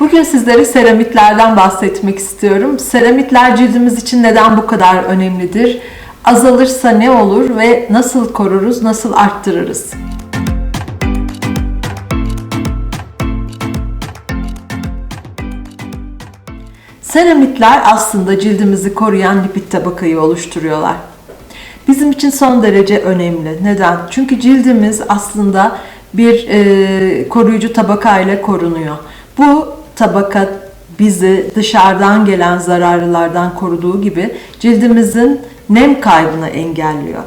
Bugün sizlere seramitlerden bahsetmek istiyorum. Seramitler cildimiz için neden bu kadar önemlidir? Azalırsa ne olur ve nasıl koruruz, nasıl arttırırız? Seramitler aslında cildimizi koruyan lipid tabakayı oluşturuyorlar. Bizim için son derece önemli. Neden? Çünkü cildimiz aslında bir e, koruyucu tabaka ile korunuyor. Bu tabaka bizi dışarıdan gelen zararlılardan koruduğu gibi cildimizin nem kaybını engelliyor.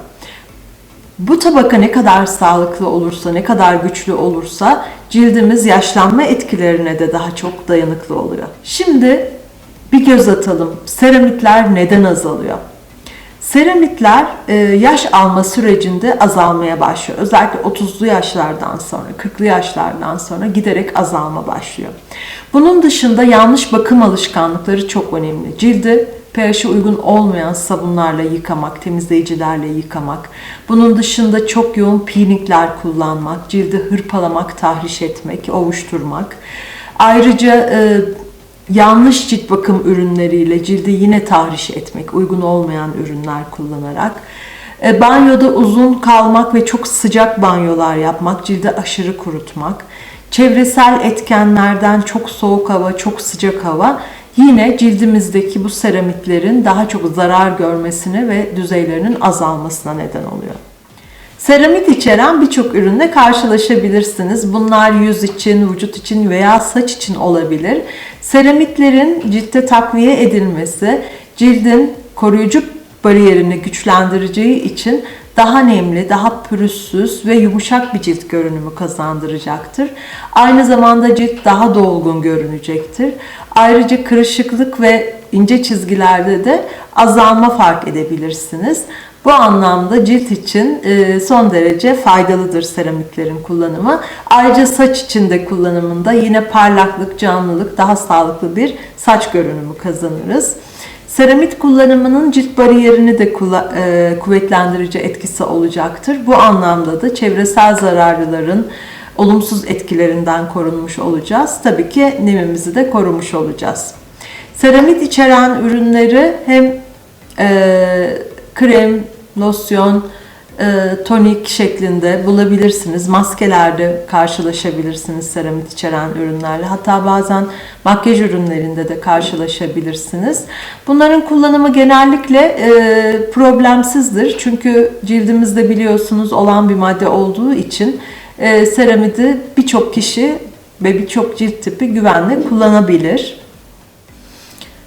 Bu tabaka ne kadar sağlıklı olursa, ne kadar güçlü olursa cildimiz yaşlanma etkilerine de daha çok dayanıklı oluyor. Şimdi bir göz atalım. Seramitler neden azalıyor? Seramitler e, yaş alma sürecinde azalmaya başlıyor. Özellikle 30'lu yaşlardan sonra, 40'lı yaşlardan sonra giderek azalma başlıyor. Bunun dışında yanlış bakım alışkanlıkları çok önemli. Cildi pH'e uygun olmayan sabunlarla yıkamak, temizleyicilerle yıkamak. Bunun dışında çok yoğun peelingler kullanmak, cildi hırpalamak, tahriş etmek, ovuşturmak. Ayrıca e, yanlış cilt bakım ürünleriyle cildi yine tahriş etmek, uygun olmayan ürünler kullanarak. E, banyoda uzun kalmak ve çok sıcak banyolar yapmak, cildi aşırı kurutmak. Çevresel etkenlerden çok soğuk hava, çok sıcak hava yine cildimizdeki bu seramitlerin daha çok zarar görmesine ve düzeylerinin azalmasına neden oluyor. Seramit içeren birçok ürünle karşılaşabilirsiniz. Bunlar yüz için, vücut için veya saç için olabilir. Seramitlerin ciltte takviye edilmesi, cildin koruyucu bariyerini güçlendireceği için daha nemli, daha pürüzsüz ve yumuşak bir cilt görünümü kazandıracaktır. Aynı zamanda cilt daha dolgun görünecektir. Ayrıca kırışıklık ve ince çizgilerde de azalma fark edebilirsiniz. Bu anlamda cilt için e, son derece faydalıdır seramiklerin kullanımı. Ayrıca saç için de kullanımında yine parlaklık, canlılık, daha sağlıklı bir saç görünümü kazanırız. Seramit kullanımının cilt bariyerini de e, kuvvetlendirici etkisi olacaktır. Bu anlamda da çevresel zararlıların olumsuz etkilerinden korunmuş olacağız. Tabii ki nemimizi de korumuş olacağız. Seramit içeren ürünleri hem e, krem, losyon, e, tonik şeklinde bulabilirsiniz. Maskelerde karşılaşabilirsiniz seramit içeren ürünlerle. Hatta bazen makyaj ürünlerinde de karşılaşabilirsiniz. Bunların kullanımı genellikle e, problemsizdir. Çünkü cildimizde biliyorsunuz olan bir madde olduğu için e, seramidi birçok kişi ve birçok cilt tipi güvenle kullanabilir.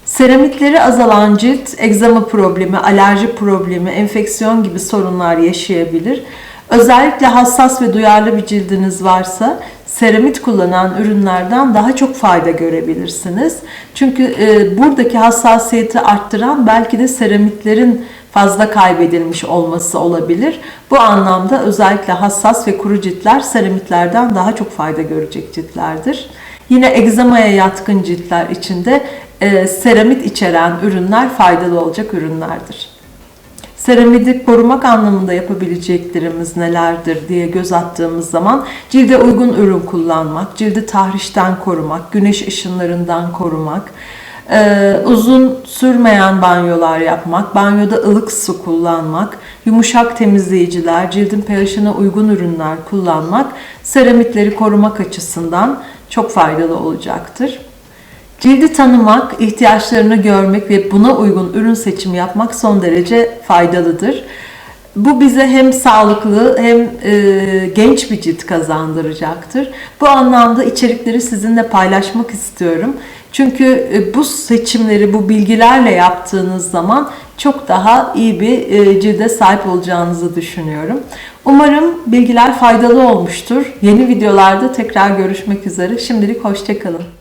Seramitleri azalan cilt, egzama problemi, alerji problemi, enfeksiyon gibi sorunlar yaşayabilir. Özellikle hassas ve duyarlı bir cildiniz varsa seramit kullanan ürünlerden daha çok fayda görebilirsiniz. Çünkü e, buradaki hassasiyeti arttıran belki de seramitlerin fazla kaybedilmiş olması olabilir. Bu anlamda özellikle hassas ve kuru ciltler seramitlerden daha çok fayda görecek ciltlerdir. Yine egzamaya yatkın ciltler için de e, seramit içeren ürünler faydalı olacak ürünlerdir. Seramidi korumak anlamında yapabileceklerimiz nelerdir diye göz attığımız zaman cilde uygun ürün kullanmak, cildi tahrişten korumak, güneş ışınlarından korumak, ee, uzun sürmeyen banyolar yapmak, banyoda ılık su kullanmak, yumuşak temizleyiciler, cildin pH'ine uygun ürünler kullanmak seramitleri korumak açısından çok faydalı olacaktır. Cildi tanımak, ihtiyaçlarını görmek ve buna uygun ürün seçimi yapmak son derece faydalıdır. Bu bize hem sağlıklı hem e, genç bir cilt kazandıracaktır. Bu anlamda içerikleri sizinle paylaşmak istiyorum. Çünkü e, bu seçimleri bu bilgilerle yaptığınız zaman çok daha iyi bir e, cilde sahip olacağınızı düşünüyorum. Umarım bilgiler faydalı olmuştur. Yeni videolarda tekrar görüşmek üzere. Şimdilik hoşçakalın.